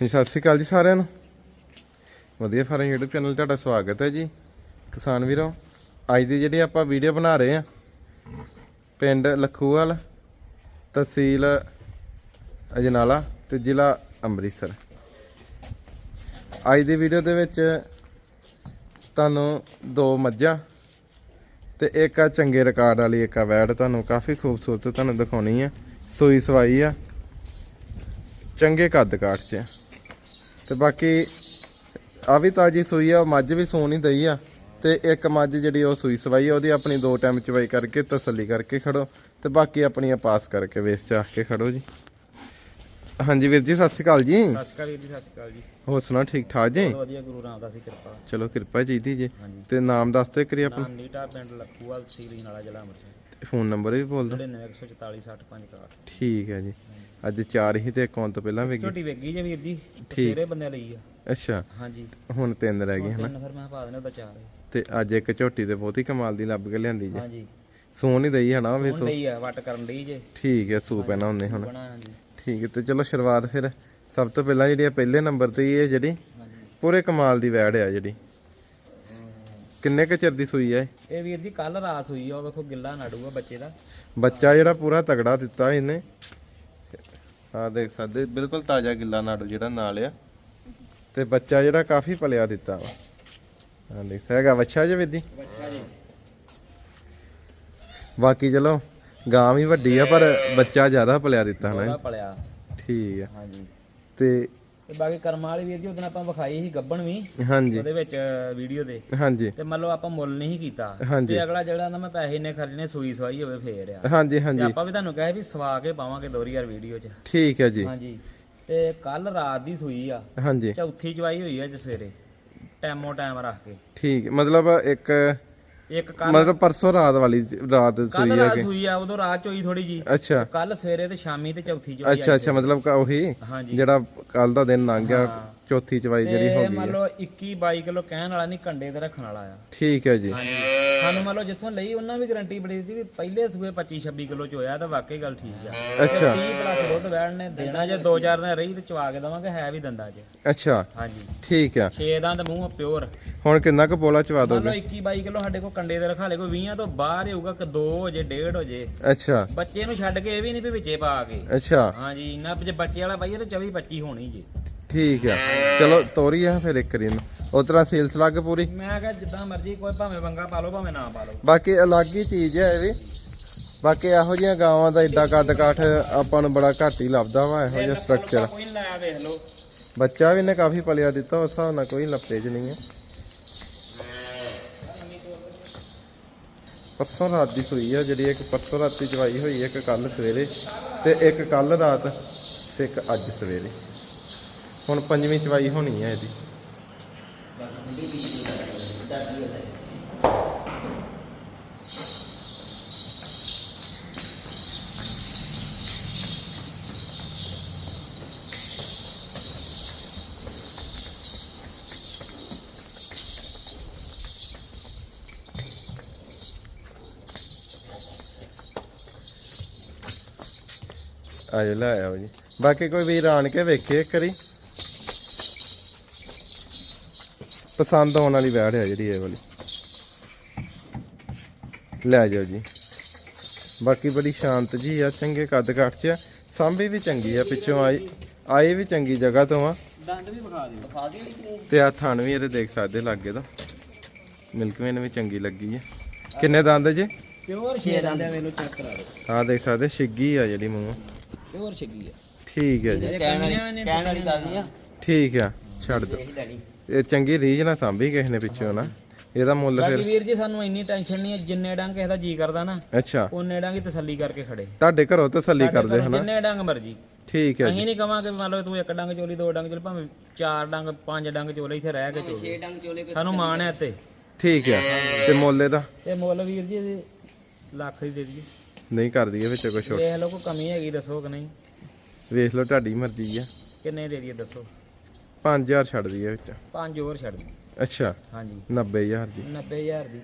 ਜੀ ਸਤਿ ਸ਼੍ਰੀ ਅਕਾਲ ਜੀ ਸਾਰਿਆਂ ਨੂੰ। ਵਧੀਆ ਫਾਰਮ YouTube ਚੈਨਲ ਤੁਹਾਡਾ ਸਵਾਗਤ ਹੈ ਜੀ। ਕਿਸਾਨ ਵੀਰੋ, ਅੱਜ ਦੀ ਜਿਹੜੀ ਆਪਾਂ ਵੀਡੀਓ ਬਣਾ ਰਹੇ ਆ ਪਿੰਡ ਲਖੂਵਾਲ, ਤਹਿਸੀਲ ਅਜਨਾਲਾ ਤੇ ਜ਼ਿਲ੍ਹਾ ਅੰਮ੍ਰਿਤਸਰ। ਅੱਜ ਦੀ ਵੀਡੀਓ ਦੇ ਵਿੱਚ ਤੁਹਾਨੂੰ ਦੋ ਮੱਝਾਂ ਤੇ ਇੱਕ ਆ ਚੰਗੇ ਰਿਕਾਰਡ ਵਾਲੀ, ਇੱਕ ਆ ਵੈੜ ਤੁਹਾਨੂੰ ਕਾਫੀ ਖੂਬਸੂਰਤ ਤੁਹਾਨੂੰ ਦਿਖਾਉਣੀ ਆ। ਸੂਈ ਸਵਾਈ ਆ। ਚੰਗੇ ਕੱਦ ਕਾਠ ਚ ਆ। ਤੇ ਬਾਕੀ ਆ ਵੀ ਤਾਜੀ ਸੂਈ ਆ ਮੱਝ ਵੀ ਸੂਣ ਹੀ ਦਈ ਆ। ਤੇ ਇੱਕ ਮੱਝ ਜਿਹੜੀ ਉਹ ਸੂਈ ਸਵਾਈ ਆ ਉਹਦੀ ਆਪਣੀ ਦੋ ਟਾਈਮ ਚਵਾਈ ਕਰਕੇ ਤਸੱਲੀ ਕਰਕੇ ਖੜੋ। ਤੇ ਬਾਕੀ ਆਪਣੀਆਂ ਪਾਸ ਕਰਕੇ ਵੇਚ ਚਾਹ ਕੇ ਖੜੋ ਜੀ। ਹਾਂਜੀ ਵੀਰ ਜੀ ਸਤਿ ਸ਼੍ਰੀ ਅਕਾਲ ਜੀ। ਸਤਿ ਸ਼੍ਰੀ ਅਕਾਲ ਜੀ ਸਤਿ ਸ਼੍ਰੀ ਅਕਾਲ ਜੀ। ਹੋਰ ਸੁਣਾ ਠੀਕ ਠਾਕ ਜੀ? ਬਹੁਤ ਵਧੀਆ ਗੁਰੂ ਰਾਮਦਾਸ ਦੀ ਕਿਰਪਾ। ਚਲੋ ਕਿਰਪਾ ਚਾਹੀਦੀ ਜੀ। ਤੇ ਨਾਮ ਦੱਸ ਤੇ ਕਰੀ ਆਪਣਾ। ਨਾਮ ਨੀਟਾ ਪਿੰਡ ਲੱਖੂਵਾਲ ਤਹਿਸੀਲ ਨਾਲਾ ਜ਼ਿਲ੍ਹਾ ਅੰਮ੍ਰਿਤਸਰ। ਫੋਨ ਨੰਬਰ ਵੀ ਬੋਲ ਦਿਓ। 991446 65 ਠੀਕ ਹੈ ਜੀ। ਅੱਜ ਚਾਰ ਹੀ ਤੇ ਅਕਾਊਂਟ ਤੋਂ ਪਹਿਲਾਂ ਵੇਗੀ। ਝੋਟੀ ਵੇਗੀ ਜੇ ਵੀਰ ਜੀ ਸਵੇਰੇ ਬੰਦੇ ਲਈ ਆ। ਅੱਛਾ। ਹਾਂਜੀ। ਹੁਣ ਤਿੰਨ ਰਹਿ ਗਏ ਹਨਾ। ਤਿੰਨ ਫਿਰ ਮੈਂ ਪਾ ਦੇਣਾ ਉਹਦਾ ਚਾਰ। ਤੇ ਅੱਜ ਇੱਕ ਝੋਟੀ ਤੇ ਬਹੁਤੀ ਕਮਾਲ ਦੀ ਲੱਭ ਕੇ ਲਿਆਂਦੀ ਜੀ। ਹਾਂਜੀ। ਸੂਣ ਹੀ ਦਈ ਹਨਾ ਵੇ ਹੁਣ ਲਈ ਆ ਵਟ ਕਰਨ ਲਈ ਜੇ। ਠੀਕ ਹੈ ਸੂ ਪੈਣਾ ਹੁੰਦੇ ਹੁਣ। ਠੀਕ ਹੈ ਤੇ ਚਲੋ ਸ਼ੁਰੂਆਤ ਫਿਰ ਸਭ ਤੋਂ ਪਹਿਲਾਂ ਜਿਹੜੀ ਆ ਪਹਿਲੇ ਨੰਬਰ ਤੇ ਹੀ ਇਹ ਜਿਹੜੀ ਪੂਰੇ ਕਮਾਲ ਦੀ ਵੈੜ ਆ ਜਿਹੜੀ। ਕਿੰਨੇ ਕੁ ਚਿਰ ਦੀ ਸੂਈ ਹੈ ਇਹ? ਵੀਰ ਜੀ ਕੱਲ ਰਾਸ ਹੋਈ ਆ ਵੇਖੋ ਗਿੱਲਾ ਨਾੜੂਗਾ ਬੱਚੇ ਦਾ। ਬੱਚਾ ਜਿਹੜਾ ਪੂਰਾ ਤਗੜਾ ਦਿੱਤਾ ਇਹਨੇ। ਆ ਦੇਖ ਸਕਦੇ ਬਿਲਕੁਲ ਤਾਜ਼ਾ ਗਿੱਲਾ ਨਾੜੂ ਜਿਹੜਾ ਨਾਲ ਆ। ਤੇ ਬੱਚਾ ਜਿਹੜਾ ਕਾਫੀ ਪਲਿਆ ਦਿੱਤਾ ਵਾ। ਆ ਦੇਖ ਹੈਗਾ ਵੱਛਾ ਜੇ। ਵਿਦੀ ਬਾਕੀ ਚਲੋ ਗਾਂ ਵੀ ਵੱਡੀ ਆ ਪਰ ਬੱਚਾ ਜ਼ਿਆਦਾ ਪਲਿਆ ਦਿੱਤਾ ਹਨਾ ਪਲਿਆ। ਠੀਕ ਆ। ਹਾਂਜੀ। ਤੇ ਤੇ ਬਾਕੀ ਕਰਮ ਵਾਲੀ ਵੀਰ ਜੀ ਉਦੋਂ ਆਪਾਂ ਵਿਖਾਈ ਸੀ ਗੱਬਣ ਵੀ ਹਾਂਜੀ। ਉਹਦੇ ਵਿੱਚ ਵੀਡੀਓ ਦੇ। ਹਾਂਜੀ। ਤੇ ਮੰਨ ਲਓ ਆਪਾਂ ਮੁੱਲ ਨਹੀਂ ਕੀਤਾ। ਤੇ ਅਗਲਾ ਜਿਹੜਾ ਨਾ ਮੈਂ ਪੈਸੇ ਨੇ ਖਰਚਣੇ ਸੂਈ ਸਵਾਈ ਹੋਵੇ ਫੇਰ ਆ। ਹਾਂਜੀ ਹਾਂਜੀ। ਆਪਾਂ ਵੀ ਤੁਹਾਨੂੰ ਕਹੇ ਵੀ ਸਵਾ ਕੇ ਪਾਵਾਂਗੇ ਦੋਰੀ ਯਾਰ ਵੀਡੀਓ 'ਚ। ਠੀਕ ਹੈ ਜੀ। ਹਾਂਜੀ। ਤੇ ਕੱਲ ਰਾਤ ਦੀ ਸੂਈ ਆ। ਹਾਂਜੀ। ਚੌਥੀ ਚਵਾਈ ਹੋਈ ਆ ਅੱਜ ਸਵੇਰੇ। ਟਾਈਮੋ ਟਾਈਮ ਰੱਖ ਕੇ। ਠੀਕ ਮਤਲਬ ਇੱਕ ਇੱਕ ਕੱਲ ਮਤਲਬ ਪਰਸੋਂ ਰਾਤ ਵਾਲੀ ਰਾਤ ਕੱਲ ਸੂਈ ਆ ਰਾਤ ਕਿ ਸੂਈ ਆ ਉਦੋਂ ਰਾਤ ਚੋਈ ਥੋੜੀ ਜੀ। ਅੱਛਾ। ਕੱਲ ਸਵੇਰੇ ਤੇ ਸ਼ਾਮੀ ਤੇ ਚੌਥੀ ਚਵਾਈ ਅੱਛਾ ਅੱਛਾ ਮਤਲਬ ਕਿ ਉਹੀ ਹਾਂਜੀ। ਜਿਹੜਾ ਕੱਲ ਦਾ ਦਿਨ ਲੰਘ ਗਿਆ। ਹਾਂ। ਚੌਥੀ ਚਵਾਈ ਜਿਹੜੀ ਹੋ ਤੇ ਗਈ ਮੰਨ ਲਓ 21 22 ਕਿਲੋ ਕਹਿਣ ਵਾਲਾ ਨਹੀਂ ਕੰਡੇ ਤੇ ਰੱਖਣ ਵਾਲਾ ਆ। ਠੀਕ ਹੈ ਜੀ। ਸਾਨੂੰ ਮੰਨ ਲਓ ਜਿੱਥੋਂ ਲਈ ਉਹਨਾਂ ਵੀ ਗਾਰੰਟੀ ਬੜੀ ਦਿੱਤੀ ਵੀ ਪਹਿਲੇ ਸੂਏ 25 26 ਕਿਲੋ ਚ ਹੋਇਆ ਤਾਂ ਵਾਕਈ ਗੱਲ ਠੀਕ ਆ। ਅੱਛਾ। 30 ਪਲੱਸ ਦੁੱਧ ਵੈਣ ਨੇ ਦੇਣਾ ਜੇ 2000 ਦਾ ਰਹੀ ਤੇ ਚਵਾ ਕੇ ਦਵਾਂਗੇ ਹੈ ਵੀ ਦੰਦਾ ਚ ਅੱਛਾ। ਹਾਂਜੀ। ਠੀਕ ਆ। 6 ਦੰਦ ਮੂੰਹ ਪਿਓਰ ਹੁਣ ਕਿੰਨਾ ਕੁ ਬੋਲਾ ਚਵਾ ਮੰਨ ਦੋਗੇ? ਲਓ 21 22 ਕਿਲੋ ਸਾਡੇ ਕੋਲ ਕੰਡੇ ਦੇ ਰਖਾ ਲੇ ਕੋਈ 20 ਤੋਂ ਬਾਹਰ ਹੀ ਹੋਊਗਾ ਕਿ 2 ਹੋ ਜੇ 1.5 ਹੋ ਜੇ। ਅੱਛਾ। ਬੱਚੇ ਨੂੰ ਛੱਡ ਕੇ ਇਹ ਵੀ ਨਹੀਂ ਵੀ ਵਿੱਚੇ ਪਾ ਕੇ। ਅੱਛਾ। ਹਾਂਜੀ ਇੰਨਾ ਜੇ ਬੱਚੇ ਵਾਲਾ ਪਾਈਏ ਤੇ 24 25 ਹੋਣੀ ਜੀ। ਠੀਕ ਆ। ਚਲੋ ਤੋਰੀ ਆ ਫਿਰ ਇੱਕ ਰੀਨ ਉਤਰਾ ਸੇਲਸ ਲੱਗ ਪੂਰੀ? ਮੈਂ ਕਿਹਾ ਜਿੱਦਾਂ ਮਰਜ਼ੀ ਕੋਈ ਭਾਵੇਂ ਵੰਗਾ ਪਾ ਲਓ ਭਾਵੇਂ ਨਾ ਪਾ ਲਓ। ਬਾਕੀ ਅਲੱਗ ਹੀ ਚੀਜ਼ ਹੈ ਇਹ ਵੀ। ਬਾਕੀ ਇਹੋ ਜਿਹੀਆਂ ਗਾਵਾਂ ਦਾ ਏਡਾ ਕੱਦ ਕਾਠ ਆਪਾਂ ਨੂੰ ਬੜਾ ਘੱਟ ਹੀ ਲੱਭਦਾ ਵਾ ਇਹੋ ਜਿਹਾ ਸਟਰਕਚਰ ਕੋਈ ਨੀ ਲਾਇਆ ਵੇਖ ਲਓ। ਬੱਚਾ ਵੀ ਨੇ ਕਾਫੀ ਪਲਿਆ ਦਿੱਤਾ ਉਸ ਹਿਸਾਬ ਨਾਲ ਕੋਈ ਲੱਪੇਜ ਨਹੀਂ ਹੈ ਪਰਸੋਂ ਰਾਤ ਦੀ ਸੂਈ ਆ ਜਿਹੜੀ ਇੱਕ ਪਰਸੋਂ ਰਾਤੀ ਚਵਾਈ ਹੋਈ ਇੱਕ ਕੱਲ ਸਵੇਰੇ ਤੇ ਇੱਕ ਕੱਲ ਰਾਤ ਤੇ ਇੱਕ ਅੱਜ ਸਵੇਰੇ। ਹੁਣ ਪੰਜਵੀਂ ਚਵਾਈ ਹੋਣੀ ਹੈ ਇਹਦੀ। ਆਜੋ ਲੈ ਆਓ ਜੀ। ਬਾਕੀ ਕੋਈ ਵੀਰ ਆਣ ਕੇ ਵੇਖੇ ਇੱਕ ਵਾਰੀ ਪਸੰਦ ਆਉਣ ਵਾਲੀ ਵੈੜ ਹੈ ਜਿਹੜੀ ਇਹ ਵਾਲੀ। ਲੈ ਜਾਓ ਜੀ। ਬਾਕੀ ਬੜੀ ਸ਼ਾਂਤ ਜੀ ਆ ਚੰਗੇ ਕੱਦ ਕਾਠ ਚ ਆ। ਸਾਂਭੀ ਵੀ ਚੰਗੀ ਆ ਪਿੱਛੋਂ ਆਈ ਆਏ ਵੀ ਚੰਗੀ ਜਗ੍ਹਾ ਤੋਂ ਆ। ਦੰਦ ਵੀ ਵਿਖਾ ਦਿਓ। ਵਿਖਾ ਦਿਓ ਤੇ। ਆ ਥਣ ਵੀ ਇਹਦੇ ਦੇਖ ਸਕਦੇ ਲਾਗੇ ਦਾ ਮਿਲਕ ਵੇਨ ਵੀ ਚੰਗੀ ਲੱਗੀ ਆ। ਕਿੰਨੇ ਦੰਦ ਜੀ? ਪਿਓਰ 6 ਦੰਦ ਆ ਮੈਨੂੰ ਚੈੱਕ ਕਰਾ ਦਿਓ। ਆ ਦੇਖ ਸਕਦੇ ਛਿੱਗੀ ਆ ਜਿਹੜੀ ਮੂੰਹ। ਪਿਓਰ ਛੱਗੀ ਆ। ਠੀਕ ਹੈ ਜੀ। ਕਹਿਣ ਵਾਲੀ ਕਹਿਣ ਵਾਲੀ ਦੱਸਦੀ ਆ। ਠੀਕ ਆ ਛੱਡ ਦੋ। ਇਹ ਚੰਗੀ ਰੀਝ ਨਾ ਸਾਂਭੀ ਕਿਸੇ ਨੇ ਪਿੱਛੋਂ ਨਾ। ਇਹਦਾ ਮੁੱਲ ਬਾਕੀ ਫਿਰ ਵੀਰ ਜੀ ਸਾਨੂੰ ਇੰਨੀ ਟੈਨਸ਼ਨ ਨਹੀਂ ਹੈ ਜਿੰਨੇ ਡੰਗ ਕਿਸੇ ਦਾ ਜੀ ਕਰਦਾ ਨਾ ਅੱਛਾ। ਉਹਨੇ ਡੰਗ ਹੀ ਤਸੱਲੀ ਕਰਕੇ ਖੜੇ। ਤੁਹਾਡੇ ਘਰੋਂ ਤਸੱਲੀ ਕਰਦੇ ਹਨਾ? ਜਿੰਨੇ ਡੰਗ ਮਰਜ਼ੀ। ਠੀਕ ਹੈ ਜੀ। ਅਸੀਂ ਨਹੀਂ ਕਵਾਂਗੇ ਮੰਨ ਲਓ ਤੂੰ ਇੱਕ ਡੰਗ ਚੋਲੀ ਦੋ ਡੰਗ ਚੋਲੀ ਭਾਵੇਂ ਚਾਰ ਡੰਗ ਪੰਜ ਡੰਗ ਚੋਲੇ ਇੱਥੇ ਰਹਿ ਕੇ ਚੋਲੇ। ਡੰਗ ਚੋਲੇ ਸਾਨੂੰ ਮਾਣ ਹੈ ਤੇ ਠੀਕ ਹੈ। ਤੇ ਮੁੱਲ ਇਹਦਾ? ਤੇ ਮੁੱਲ ਵੀਰ ਜੀ ਇਹਦੇ ਲੱਖ ਦੀ ਦੇ ਦਈਏ। ਨਹੀਂ ਕਰਦੀ ਇਹ ਵਿੱਚ ਕੁਛ ਹੋਰ। ਵੇਖ ਲਓ ਕੋਈ ਕਮੀ ਹੈਗੀ ਦੱਸੋ ਕਿ ਨਹੀਂ। ਵੇਖ ਲਓ ਤੁਹਾਡੀ ਮਰਜ਼ੀ ਆ। ਕਿੰਨੇ ਦੇ ਦਈਏ ਦੱਸੋ। 5000 ਛੱਡ ਦਈਏ ਵਿੱਚ। ਪੰਜ ਹੋਰ ਛੱਡ ਅੱਛਾ। ਹਾਂਜੀ। 90000 ਦੀ। 90000 ਦੀ।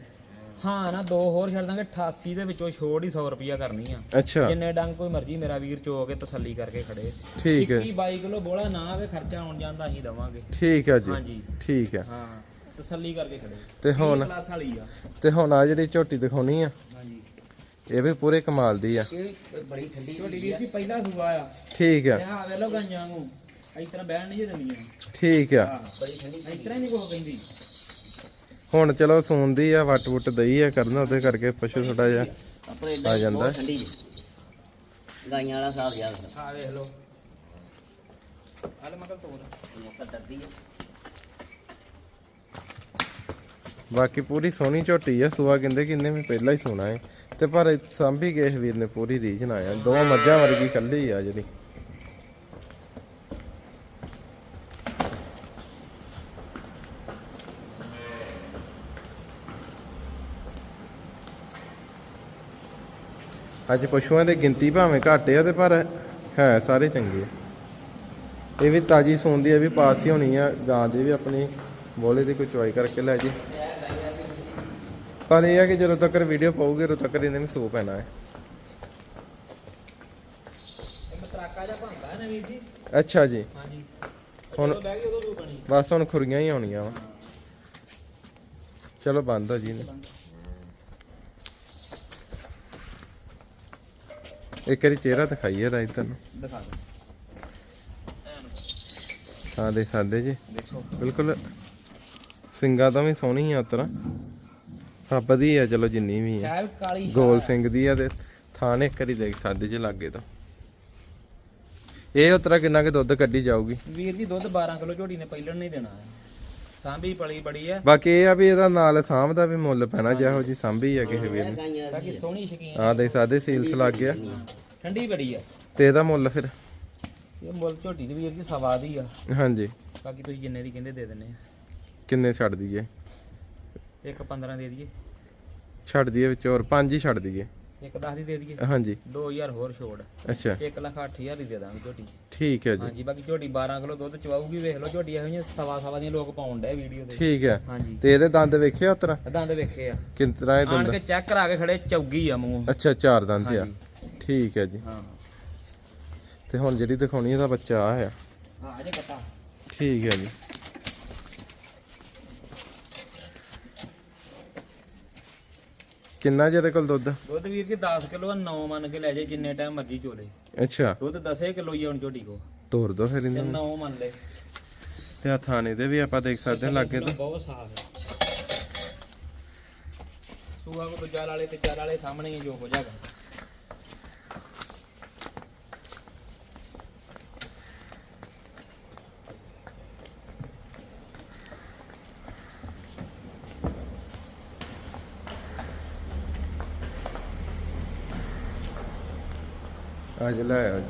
ਹਾਂ ਨਾ ਦੋ ਹੋਰ ਛੱਡ ਦਾਂਗੇ। 88 ਦੇ ਵਿੱਚੋਂ ਛੋੜ ਹੀ 100 ਰੁਪਿਆ ਕਰਨੀ ਆ। ਅੱਛਾ। ਜਿੰਨੇ ਡੰਗ ਕੋਈ ਮਰਜ਼ੀ ਮੇਰਾ ਵੀਰ ਚੋ ਕੇ ਤਸੱਲੀ ਕਰਕੇ ਖੜੇ। ਠੀਕ ਹੈ। 21 22 ਕਿਲੋ ਬੋਲਾ ਨਾ ਆਵੇ ਖਰਚਾ ਆਉਣ ਜਾਂਦਾ ਅਸੀਂ ਦਵਾਂਗੇ। ਠੀਕ ਹੈ ਜੀ। ਹਾਂਜੀ। ਠੀਕ ਹੈ। ਹਾਂ ਤਸੱਲੀ ਕਰਕੇ ਖੜੇ। ਤੇ ਹੁਣ ਕਲਾਸ ਵਾਲੀ ਆ। ਤੇ ਹੁਣ ਆ ਜਿਹੜੀ ਝੋਟੀ ਦਿਖਾਉਣੀ ਆ ਹਾਂਜੀ। ਇਹ ਵੀ ਪੂਰੇ ਕਮਾਲ ਦੀ ਆ। ਬੜੀ ਠੰਡੀ ਛੋਟੀ ਵੀਰ ਜੀ ਪਹਿਲਾ ਸੂਆ ਆ। ਠੀਕ ਆ। ਇਹ ਆ ਵੇ ਲੋ ਗਾਂਜਾਂ ਨੂੰ ਇਸ ਤਰ੍ਹਾਂ ਬਹਿਣ ਨਹੀਂ ਜੇ ਦਿੰਦੀਆਂ ਠੀਕ ਆ। ਹਾਂ ਬੜੀ ਠੰਡੀ ਇਸ ਤਰ੍ਹਾਂ ਨਹੀਂ ਕੋਹ ਕਹਿੰਦੀ ਹੁਣ ਚਲੋ ਸੂੰਦੀ ਆ ਵੱਟ ਵੁੱਟ ਦਈ ਆ ਕਰਨਾ ਉਹਦੇ ਕਰਕੇ ਪਸ਼ੂ ਥੋੜਾ ਜਿਹਾ ਆਪਣੇ ਆ ਜਾਂਦਾ। ਠੰਡੀ ਜੀ ਗਾਈਆਂ ਵਾਲਾ ਹਿਸਾਬ ਯਾਦ ਆ ਵੇਖ ਲੋ ਹਲ ਮਗਲ ਤੋੜ। ਮੌਕਾ ਡਰਦੀ ਹੈ ਬਾਕੀ ਪੂਰੀ ਸੋਹਣੀ ਝੋਟੀ ਆ ਸੂਆ ਕਹਿੰਦੇ ਕਿੰਨੇ ਵੀ ਪਹਿਲਾਂ ਹੀ ਸੋਣਾ ਹੈ ਤੇ ਪਰ ਸਾਂਭੀ ਗਏ ਇਸ ਵੀਰ ਨੇ ਪੂਰੀ ਰੀਝ ਨਾ ਆ ਦੋ ਮੱਝਾਂ ਵਰਗੀ ਕੱਲੀ ਆ ਜਿਹੜੀ। ਅੱਜ ਪਸ਼ੂਆਂ ਦੀ ਗਿਣਤੀ ਭਾਵੇਂ ਘੱਟ ਆ ਤੇ ਪਰ ਹੈ ਸਾਰੇ ਚੰਗੇ ਆ। ਇਹ ਵੀ ਤਾਜੀ ਸੂੰਦੀ ਆ ਇਹ ਵੀ ਪਾਸ ਹੀ ਹੋਣੀ ਆ। ਗਾਂ ਦੀ ਵੀ ਆਪਣੀ ਬੋਲੇ ਦੀ ਕੋਈ ਚੁਆਈ ਕਰਕੇ ਲੈ ਜੀ। ਪਰ ਇਹ ਆ ਕਿ ਜਦੋਂ ਤੱਕ ਵੀਡੀਓ ਪਾਉਗੇ ਉਦੋਂ ਤੱਕ ਇਹਨਾਂ ਨੂੰ ਸੂ ਪੈਣਾ ਹੈ। ਨਾ ਅੱਛਾ ਜੀ। ਹੁਣ- ਬਸ ਹੁਣ ਖੁਰੀਆਂ ਹੀ ਆਉਣੀਆਂ ਵਾ। ਚਲੋ ਬੰਦ ਹੋ ਜੀ ਇਹਨੇ। ਇੱਕ ਵਾਰੀ ਚਿਹਰਾ ਦਿਖਾਈਏ ਇਹਦਾ ਇੱਧਰ ਨੂੰ। ਦਿਖਾ ਹਾਂ ਦੇ ਸਾਦੇ ਜੀ। ਦੇਖੋ। ਬਿਲਕੁਲ ਸਿੰਗਾ ਤਾਂ ਵੀ ਸੋਹਣੀ ਆ ਉਤਰਾ। ਫੱਬਦੀ ਆ ਚਲੋ ਜਿੰਨੀ ਵੀ ਆ। ਸਾਹਿਬ ਕਾਲੀ ਗੋਲ ਸਿੰਘ ਦੀ ਆ ਤੇ ਥਾਣ ਇੱਕ ਵਾਰੀ ਦੇਖ ਸਾਦੇ ਜੇ ਲੱਗੇ ਤਾਂ। ਇਹ ਉਤਰਾ ਕਿੰਨਾ ਕਿ ਦੁੱਧ ਕੱਢੀ ਜਾਊਗੀ? ਵੀਰ ਜੀ ਦੁੱਧ 12 ਕਿਲੋ ਝੋਟੀ ਨੇ ਪਹਿਲਣ ਨਹੀਂ ਦੇਣਾ। ਸਾਂਭੀ ਪਲੀ ਬੜੀ ਆ ਬਾਕੀ ਇਹ ਆ ਵੀ ਇਹਦਾ ਨਾਲ ਸਾਂਭ ਦਾ ਵੀ ਮੁੱਲ ਪੈਣਾ ਜਿਹੋ ਜੀ ਸਾਂਭੀ ਆ ਕਿਸੇ ਵੀਰ ਨੇ। ਗਾਈਆਂ ਬਾਕੀ ਸੋਹਣੀ ਸ਼ਕੀਨ ਆ ਦੇ ਸਾਦੇ ਸੀਲਸ ਲੱਗ ਗਿਆ ਠੰਡੀ ਬੜੀ ਆ ਤੇ ਇਹਦਾ ਮੁੱਲ ਫਿਰ? ਇਹ ਮੁੱਲ ਝੋਟੀ ਦੀ ਵੀਰ ਜੀ ਸਵਾ ਦੀ ਆ। ਹਾਂਜੀ। ਬਾਕੀ ਤੁਸੀਂ ਜਿੰਨੇ ਦੀ ਕਹਿੰਦੇ ਦੇ ਦਿੰਨੇ ਆ। ਕਿੰਨੇ ਛੱਡ ਦਈਏ? ਇੱਕ 15 ਦੇ ਦਈਏ। ਛੱਡ ਦਈਏ ਵਿੱਚ ਹੋਰ ਪੰਜ ਹੀ ਛੱਡ ਦਈਏ। ਇੱਕ 10 ਦੀ ਦੇ ਦਈਏ। ਹਾਂਜੀ। 2000 ਹੋਰ ਛੋੜ। ਅੱਛਾ। 1 ਲੱਖ 8000 ਦੀ ਦੇ ਦਾਂਗੇ ਝੋਟੀ। ਠੀਕ ਹੈ ਜੀ। ਹਾਂਜੀ ਬਾਕੀ ਝੋਟੀ 12 ਕਿਲੋ ਦੁੱਧ ਚਵਾਊਗੀ ਵੇਖ ਲਓ ਝੋਟੀ ਇਹੋ ਜਿਹੀਆਂ ਸਵਾ ਸਵਾ ਦੀਆਂ ਲੋਕ ਪਾਉਣ ਡੇ ਵੀਡੀਓ ਦੇ ਠੀਕ ਹੈ। ਹਾਂਜੀ। ਤੇ ਇਹਦੇ ਦੰਦ ਉਤਰਾ ਦੰਦ ਵੇਖੇ ਆ। ਕਿੰਤਰਾ ਇਹ ਆਣ ਦੰਦ? ਕੇ ਚੈੱਕ ਕਰਾ ਕੇ ਖੜੇ ਚੌਗੀ ਆ ਮੂੰਹ। ਅੱਛਾ ਚਾਰ ਦੰਦ ਆ। ਠੀਕ ਹੈ ਜੀ। ਹਾਂ। ਤੇ ਹੁਣ ਜਿਹੜੀ ਦਿਖਾਉਣੀ ਇਹਦਾ ਬੱਚਾ ਆ ਅਜੇ ਕੱਟਾ। ਠੀਕ ਹੈ ਜੀ। ਕਿੰਨਾ ਜਿਹਦੇ ਕੋਲ ਦੁੱਧ? ਦੁੱਧ ਵੀਰ ਜੀ 10 ਕਿਲੋ 9 ਮੰਨ ਕੇ ਲੈ ਜਾਏ ਜਿੰਨੇ ਟਾਈਮ ਮਰਜ਼ੀ ਚੋਲੇ। ਅੱਛਾ। ਦੁੱਧ 10 ਕਿਲੋ ਹੀ ਆ ਹੁਣ ਝੋਟੀ ਕੋ ਤੋਰ ਦੋ ਫਿਰ ਇਹਨਾਂ। ਨੂੰ 9 ਮੰਨ ਲੈ। ਤੇ ਆ ਥਾਣੇ ਦੇ ਵੀ ਆਪਾਂ ਦੇਖ ਸਕਦੇ ਹਾਂ ਲਾਗੇ ਤੋਂ ਬਹੁਤ ਸਾਫ਼ ਹੈ। ਸੂਆ ਕੋ ਦੂਜਾ ਵਾਲੇ ਤੇ ਚਾਰ ਵਾਲੇ ਸਾਹਮਣੇ ਹੀ ਜੋ ਹੋ ਜਾਗਾ ਅੱਜ ਲੈ ਆਓ।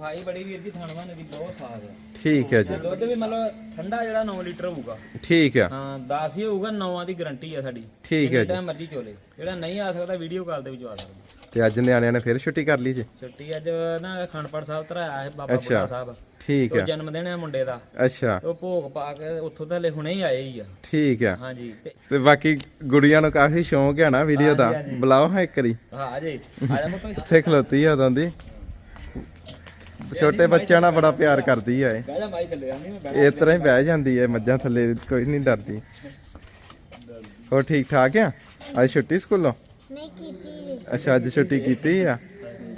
ਸਫ਼ਾਈ ਬੜੀ ਵੀਰ ਜੀ ਥਣਵਾਂ ਦੀ ਬਹੁਤ ਸਾਫ਼ ਹੈ ਠੀਕ ਹੈ ਜੀ। ਦੁੱਧ ਵੀ ਮਤਲਬ ਠੰਡਾ ਜਿਹੜਾ 9 ਲੀਟਰ ਹੋਊਗਾ। ਠੀਕ ਆ। ਹਾਂ 10 ਹੀ ਹੋਊਗਾ 9 ਦੀ ਗਾਰੰਟੀ ਆ ਸਾਡੀ। ਠੀਕ ਹੈ ਜੀ। ਟਾਈਮ ਮਰਜ਼ੀ ਚੋਲੇ ਜਿਹੜਾ ਨਹੀਂ ਆ ਸਕਦਾ ਵੀਡੀਓ ਕਾਲ ਤੇ ਵੀ ਜਵਾ ਸਕਦਾ। ਤੇ ਅੱਜ ਨਿਆਣਿਆਂ ਨੇ ਫਿਰ ਛੁੱਟੀ ਕਰ ਲਈ ਜੀ? ਛੁੱਟੀ ਅੱਜ ਨਾ ਖੰਡਪੜ ਸਾਹਿਬ ਤਰਾਇਆ ਹੈ ਬਾਬਾ। ਬੁੱਢਾ ਸਾਹਿਬ। ਠੀਕ ਉਹ ਆ। ਜਨਮ ਦਿਨ ਹੈ ਮੁੰਡੇ ਦਾ। ਅੱਛਾ। ਉਹ ਭੋਗ ਪਾ ਕੇ ਉੱਥੋਂ ਤਾਂ ਹਲੇ ਹੁਣੇ ਹੀ ਆਏ ਹੀ ਆ। ਠੀਕ ਆ। ਹਾਂਜੀ। ਤੇ ਤੇ ਬਾਕੀ ਗੁੜੀਆਂ ਨੂੰ ਕਾਫੀ ਸ਼ੌਂਕ ਹੈ ਨਾ ਵੀਡੀਓ ਦਾ। ਬੁਲਾਓ ਹਾਂ ਇੱਕ ਵਾਰੀ। ਹਾਂ ਅਜੇ ਆ ਜਾ ਮੁੱਕ ਇੱਥੇ ਖਲੋਤੀ ਆ ਉਦੋਂ ਦੀ। ਛੋਟੇ ਬੱਚਿਆਂ ਨਾਲ ਬੜਾ ਪਿਆਰ ਕਰਦੀ ਆ ਇਹ। ਬਹਿ ਜਾ ਮਾਈ ਥੱਲੇ ਆਂਦੀ ਮੈਂ ਬਹਿ ਇਸ ਤਰ੍ਹਾਂ ਹੀ ਬਹਿ ਜਾਂਦੀ ਹੈ ਮੱਝਾਂ ਥੱਲੇ ਕੋਈ ਨਹੀਂ ਡਰਦੀ। ਹੋਰ ਠੀਕ ਠਾਕ ਆ? ਅੱਜ ਛੁੱਟੀ ਸਕੂਲੋਂ? ਨਹੀਂ ਕੀਤੀ ਅੱਛਾ ਅੱਜ ਛੁੱਟੀ ਕੀਤੀ ਆ?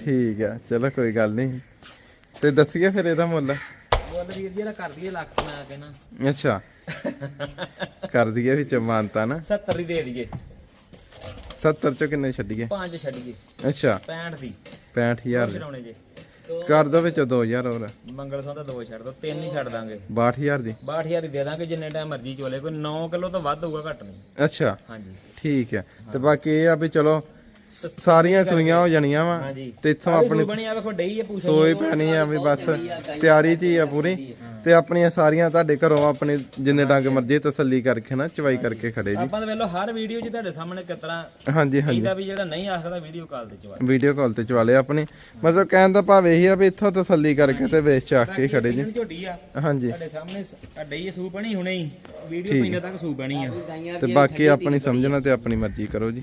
ਠੀਕ ਆ ਚਲੋ ਕੋਈ ਗੱਲ ਨਹੀਂ ਤੇ ਦੱਸੀਏ ਫਿਰ ਇਹਦਾ ਮੁੱਲ। ਬੋਲ ਵੀਰ ਜੀ ਇਹਦਾ ਕਰ ਦਈਏ ਲੱਖ ਮੈਂ ਕਹਿਣਾ ਅੱਛਾ। ਕਰ ਦਈਏ ਵਿੱਚ ਮਾਨਤਾ ਨਾ। 70 ਦੀ ਦੇ ਦਈਏ। 70 ਚੋਂ ਕਿੰਨੇ ਛੱਡੀਏ? ਪੰਜ ਛੱਡੀਏ। ਅੱਛਾ। 65 ਦੀ। 65000 ਦੇ। ਕਰਾਉਣੇ ਜੇ। ਕਰ ਦੋ ਵਿੱਚ 2000 ਹੋਰ। ਮੰਗਲ ਸੌ ਤਾਂ ਦੋ ਛੱਡ ਦੋ ਤਿੰਨ ਹੀ ਛੱਡ ਦਾਂਗੇ। 62000 ਦੀ। 62000 ਦੀ ਦੇ ਦਾਂਗੇ ਜਿੰਨੇ ਟਾਈਮ ਮਰਜ਼ੀ ਚੋਲੇ ਕੋਈ 9 ਕਿਲੋ ਤੋਂ ਵੱਧ ਹੋਊਗਾ ਘੱਟ ਨਹੀਂ। ਅੱਛਾ। ਹਾਂਜੀ। ਠੀਕ ਹੈ। ਤੇ ਬਾਕੀ ਇਹ ਆ ਵੀ ਚਲੋ ਸਾਰੀਆਂ ਸੂਈਆਂ ਹੋ ਜਾਣੀਆਂ ਵਾ ਹਾਂਜੀ। ਤੇ ਇੱਥੋਂ ਆਪਣੀ ਬਣੀ ਆ ਵੇਖੋ ਡਈ ਆ ਪੂਛ ਸੋਈ ਪੈਣੀ ਆ ਵੀ ਬਸ ਤਿਆਰੀ ਚ ਹੀ ਆ ਪੂਰੀ। ਤੇ ਆਪਣੀਆਂ ਸਾਰੀਆਂ ਤੁਹਾਡੇ ਘਰੋਂ ਆਪਣੇ ਜਿੰਨੇ ਡੰਗ ਮਰਜ਼ੀ ਤਸੱਲੀ ਕਰਕੇ ਨਾ ਚਵਾਈ ਕਰਕੇ ਖੜੇ ਜੀ। ਆਪਾਂ ਤਾਂ ਵੇਲੋ ਹਰ ਵੀਡੀਓ 'ਚ ਤੁਹਾਡੇ ਸਾਹਮਣੇ ਕਿਤਰਾ ਹਾਂਜੀ ਹਾਂਜੀ। ਇਹਦਾ ਵੀ ਜਿਹੜਾ ਨਹੀਂ ਆਖਦਾ ਵੀਡੀਓ ਕਾਲ ਤੇ ਚਵਾ ਵੀਡੀਓ ਕਾਲ ਤੇ ਚਵਾ ਲਿਆ ਆਪਣੀ। ਮਤਲਬ ਕਹਿਣ ਦਾ ਭਾਵ ਇਹੀ ਆ ਵੀ ਇੱਥੋਂ ਤਸੱਲੀ ਕਰਕੇ ਤੇ ਵੇਚ ਚਾਕ ਕੇ ਖੜੇ ਜੀ। ਝੋਟੀ ਆ। ਹਾਂਜੀ। ਤੁਹਾਡੇ ਸਾਹਮਣੇ ਆ ਡਈ ਆ ਸੂ ਬਣੀ ਹੁਣੇ ਹੀ। ਵੀਡੀਓ ਪੈਂਦੇ ਤੱਕ ਸੂ ਬਣੀ ਆ। ਤੇ ਬਾਕੀ ਆਪਣੀ ਸਮਝਣਾ ਤੇ ਆਪਣੀ ਮਰਜ਼ੀ ਕਰੋ ਜੀ।